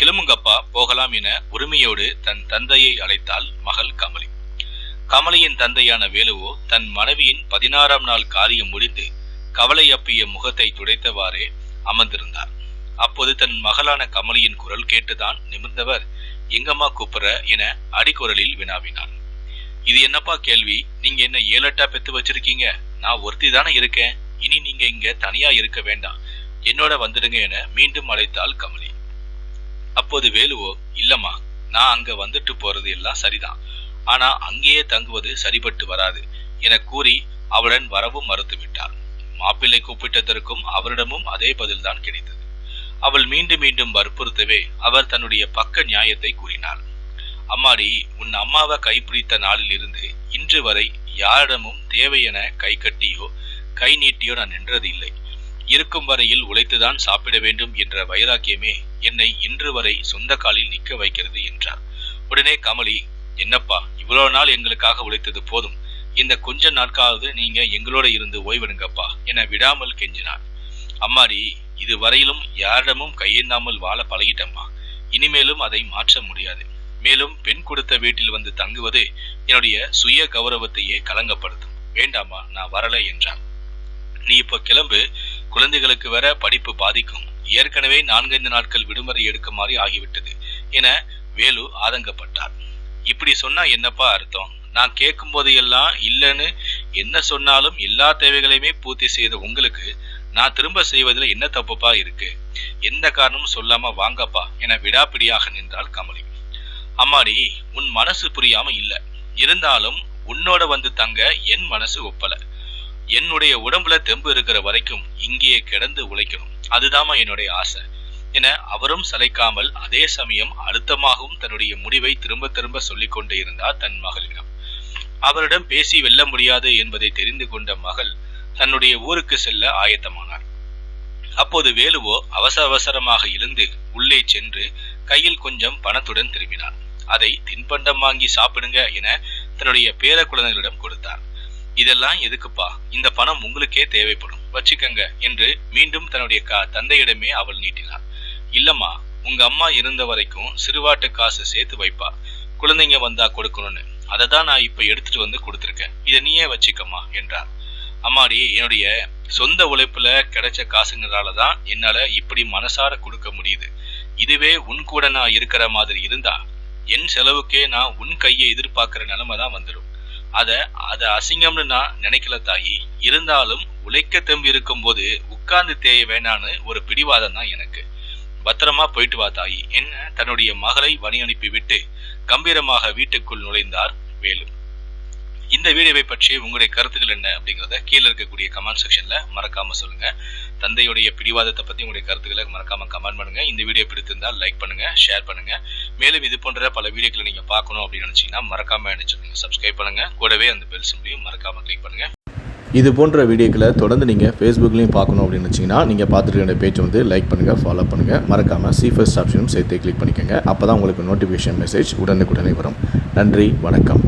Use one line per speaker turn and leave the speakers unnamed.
கிளம்புங்கப்பா போகலாம் என உரிமையோடு தன் தந்தையை அழைத்தாள் மகள் கமலி. கமலியின் தந்தையான வேலுவோ தன் மனைவியின் பதினாறாம் நாள் காரியம் முடிந்து கவலை அப்பிய முகத்தை துடைத்தவாறே அமர்ந்திருந்தார். அப்போது தன் மகளான கமலியின் குரல் கேட்டுதான் நிமிர்ந்தவர் எங்கம்மா கூப்பிடுற? என அடிக்குரலில் வினாவினார் இது என்னப்பா கேள்வி? நீங்க என்ன ஏழட்டா பெத்து வச்சிருக்கீங்க? நான் ஒருத்தி தானே இருக்கேன். இனி நீங்க இங்க தனியா இருக்க வேண்டாம். என்னோட வந்துடுங்க என மீண்டும் அழைத்தாள் கமலி. அப்போது வேலுவோ இல்லம்மா நான் அங்க வந்துட்டு போறது எல்லாம் சரிதான். ஆனா அங்கேயே தங்குவது சரிபட்டு வராது என கூறி அவளுடன் வரவும் மறுத்துவிட்டார் மாப்பிள்ளை கூப்பிட்டதற்கும் அவரிடமும் அதே பதில்தான் கிடைத்தது. அவள் மீண்டும் மீண்டும் வற்புறுத்தவே அவர் தன்னுடைய பக்க நியாயத்தை கூறினார். அம்மாடி உன் அம்மாவை கைப்பிடித்த நாளில் இருந்து இன்று வரை யாரிடமும் தேவை என கை கட்டியோ கை நீட்டியோ நான் நின்றது இல்லை இருக்கும் வரையில் உழைத்துதான் சாப்பிட வேண்டும் என்ற வைராக்கியமே என்னை இன்று வரை சொந்த காலில் நிற்க வைக்கிறது என்றார் உடனே கமலி என்னப்பா இவ்வளவு நாள் எங்களுக்காக உழைத்தது போதும். இந்த கொஞ்ச நாட்காவது நீங்க எங்களோட இருந்து ஓய்வெடுங்கப்பா என விடாமல் கெஞ்சினார் அம்மாடி இது வரையிலும் யாரிடமும் கையேந்தாமல் வாழ பழகிட்டம்மா. இனிமேலும் அதை மாற்ற முடியாது. மேலும் பெண் கொடுத்த வீட்டில் வந்து தங்குவது என்னுடைய சுய கௌரவத்தையே கலங்கப்படுத்தும் வேண்டாமா நான் வரல என்றான். நீ இப்ப கிளம்பு குழந்தைகளுக்கு வேற படிப்பு பாதிக்கும். ஏற்கனவே நான்கைந்து நாட்கள் விடுமுறை எடுக்குமாறு ஆகிவிட்டது என வேலு ஆதங்கப்பட்டார். இப்படி சொன்னா என்னப்பா அர்த்தம்? நான் கேட்கும் போதெல்லாம் இல்லைன்னு என்ன சொன்னாலும் எல்லா தேவைகளையுமே பூர்த்தி செய்த உங்களுக்கு நான் திரும்ப செய்வதில் என்ன தப்புப்பா இருக்கு? எந்த காரணமும் சொல்லாம வாங்கப்பா என விடாப்பிடியாக நின்றாள் கமலி. அம்மாடி உன் மனசு புரியாம இல்ல. இருந்தாலும் உன்னோட வந்து தங்க என் மனசு ஒப்பலை. என்னுடைய உடம்புல தெம்பு இருக்கிற வரைக்கும் இங்கேயே கிடந்து உழைக்கணும். அதுதாம்மா என்னுடைய ஆசை. என அவரும் சளைக்காமல் அதே சமயம் அழுத்தமாகவும் தன்னுடைய முடிவை திரும்ப திரும்ப சொல்லிக் கொண்டே இருந்தார் தன் மகளிடம். அவரிடம் பேசி வெல்ல முடியாது என்பதை தெரிந்து கொண்ட மகள் தன்னுடைய ஊருக்கு செல்ல ஆயத்தமானார் அப்போது வேலுவோ அவசர அவசரமாக எழுந்து உள்ளே சென்று கையில் கொஞ்சம் பணத்துடன் திரும்பினார். அதை தின்பண்டம் வாங்கி சாப்பிடுங்க என தன்னுடைய பேர குழந்தைகளிடம் கொடுத்தார். இதெல்லாம் எதுக்குப்பா? இந்த பணம் உங்களுக்கே தேவைப்படும். வச்சுக்கங்க என்று மீண்டும் தன்னுடைய கா தந்தையிடமே அவள் நீட்டினாள். இல்லம்மா உங்க அம்மா இருந்த வரைக்கும் சிறுவாட்டு காசு சேர்த்து வைப்பா. குழந்தைங்க வந்தா கொடுக்கணும்னு. அதை தான் நான் இப்ப எடுத்துட்டு வந்து கொடுத்துருக்கேன். இதை நீயே வச்சுக்கம்மா என்றார். அம்மாடி என்னுடைய சொந்த உழைப்புல கிடைச்ச காசுங்கிறதால தான் என்னால இப்படி மனசார கொடுக்க முடியுது. இதுவே உன் கூட நான் இருக்கிற மாதிரி இருந்தா என் செலவுக்கே நான் உன் கையை எதிர்பார்க்கிற நிலைமை தான் வந்துடும் அத அதை அசிங்கம்னு நான் நினைக்கல தாயி. இருந்தாலும் உழைக்க தெம்பு இருக்கும்போது உட்கார்ந்து தேய வேணான்னு ஒரு பிடிவாதம் தான் எனக்கு. பத்திரமா போயிட்டு வா தாயி. என்ன? தன்னுடைய மகளை வழி அனுப்பி விட்டு கம்பீரமாக வீட்டுக்குள் நுழைந்தார் வேலு. இந்த வீடியோவை பற்றி உங்களுடைய கருத்துக்கள் என்ன அப்படிங்கிறத கீழே இருக்கக்கூடிய கமெண்ட் செக்ஷன்ல மறக்காம சொல்லுங்க. தந்தையுடைய பிடிவாதத்தை பற்றி உங்களுடைய கருத்துக்களை மறக்காம கமெண்ட் பண்ணுங்க. இந்த வீடியோ பிடித்திருந்தால் லைக் பண்ணுங்க ஷேர் பண்ணுங்க. மேலும் இது போன்ற பல வீடியோக்களை நீங்க பார்க்கணும் அப்படின்னு நினைச்சீங்கன்னா மறக்காம நினைச்சுக்கோங்க சப்ஸ்கிரைப் பண்ணுங்க. கூடவே அந்த பெல் சிம்லையும் மறக்காம கிளிக் பண்ணுங்க.
இது போன்ற வீடியோக்களை தொடர்ந்து நீங்கள் ஃபேஸ்புக்லேயும் பார்க்கணும் அப்படின்னு நினச்சிங்கன்னா நீங்கள் பார்த்துட்டு இருக்க பேஜ் வந்து லைக் பண்ணுங்கள் ஃபாலோ பண்ணுங்கள் மறக்காமல் சி ஃபர்ஸ்ட் ஆப்ஷனும் சேர்த்து கிளிக் பண்ணிக்கோங்க. அப்போ தான் உங்களுக்கு நோட்டிஃபிகேஷன் மெசேஜ் உடனுக்குடனே வரும். நன்றி வணக்கம்.